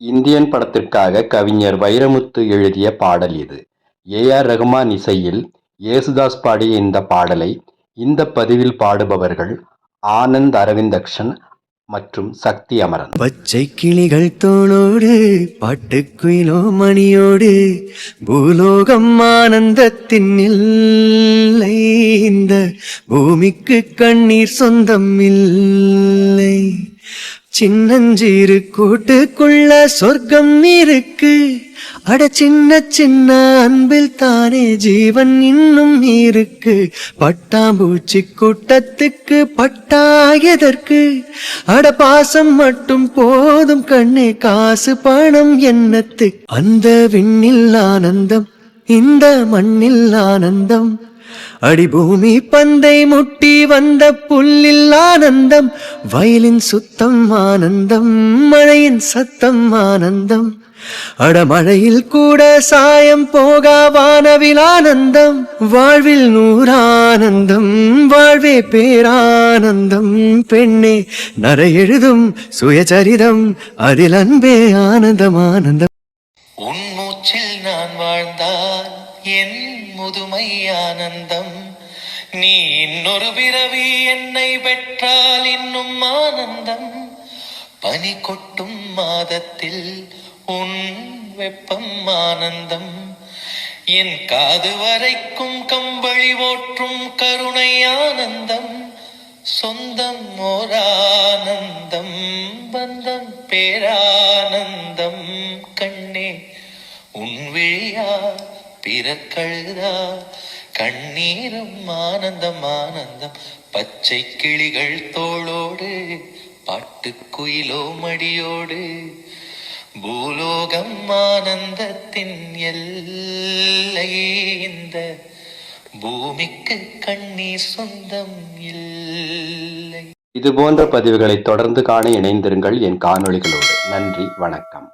Indian படத்திற்காக கவிஞர் வைரமுத்து எழுதிய பாடல் இது. ஏ. ஆர். ரகுமான் இசையில் யேசுதாஸ் பாடிய இந்த பாடலை இந்த பதிவில் பாடுபவர்கள் ஆனந்த் அரவிந்தக்ஷன் மற்றும் சக்தி அமரன். பச்சை கிளிகள் தோளோடு பாட்டுக்குயிலோ மணியோடு பூலோகம் ஆனந்தத்தின் இல்லை இந்த பூமிக்கு கண்ணீர் சொந்தம் இல்லை சின்னஞ்சீரு கூட்டுக்குள்ள சொர்க்கம் இருக்கு. அட சின்ன சின்ன அன்பில் தானே ஜீவன் இன்னும் இருக்கு. பட்டாம்பூச்சி கூட்டத்துக்கு பட்டாயதற்கு அட பாசம் மட்டும் போதும் கண்ணே காசு பணம் என்னத்து அந்த விண்ணில் ஆனந்தம் இந்த மண்ணில் ஆனந்தம். அடிபூமி பந்தை முட்டி வந்த புல்லில் ஆனந்தம் வயலின் சுத்தம் ஆனந்தம் மழையின் சத்தம் ஆனந்தம். அடமழையில் கூட சாயம் போகா வானவில் ஆனந்தம் வாழ்வில் நூறானந்தம் வாழ்வே பேரானந்தம். பெண்ணே நரை எழுதும் சுயசரிதம் அதில் அன்பே ஆனந்தம் ஆனந்தம். உன் மூச்சில் நான் வாழ்ந்தான் என் முதுமை ஆனந்தம். நீ இன்னொரு பிறவி என்னை பெற்றால் இன்னும் ஆனந்தம். பனி கொட்டும் மாதத்தில் உன் வெப்பம் ஆனந்தம். என் காது வரைக்கும் கம்பளி ஓற்றும் கருணை ஆனந்தம். சொந்தம் ஓரானந்தம் பந்தம் பேரானந்தம். கண்ணே உன் விழியா பிறக்கழுதா கண்ணீரும் ஆனந்தம் ஆனந்தம் பச்சை கிளிகள் தோளோடு பாட்டுக்குயிலோ மடியோடு பூலோகம் ஆனந்தத்தின் எல்லை இந்த பூமிக்கு கண்ணீர் சொந்தம் இல்லை இது போன்ற பதிவுகளை தொடர்ந்து காண இணைந்திருங்கள் என் காணொளிகளோடு. நன்றி வணக்கம்.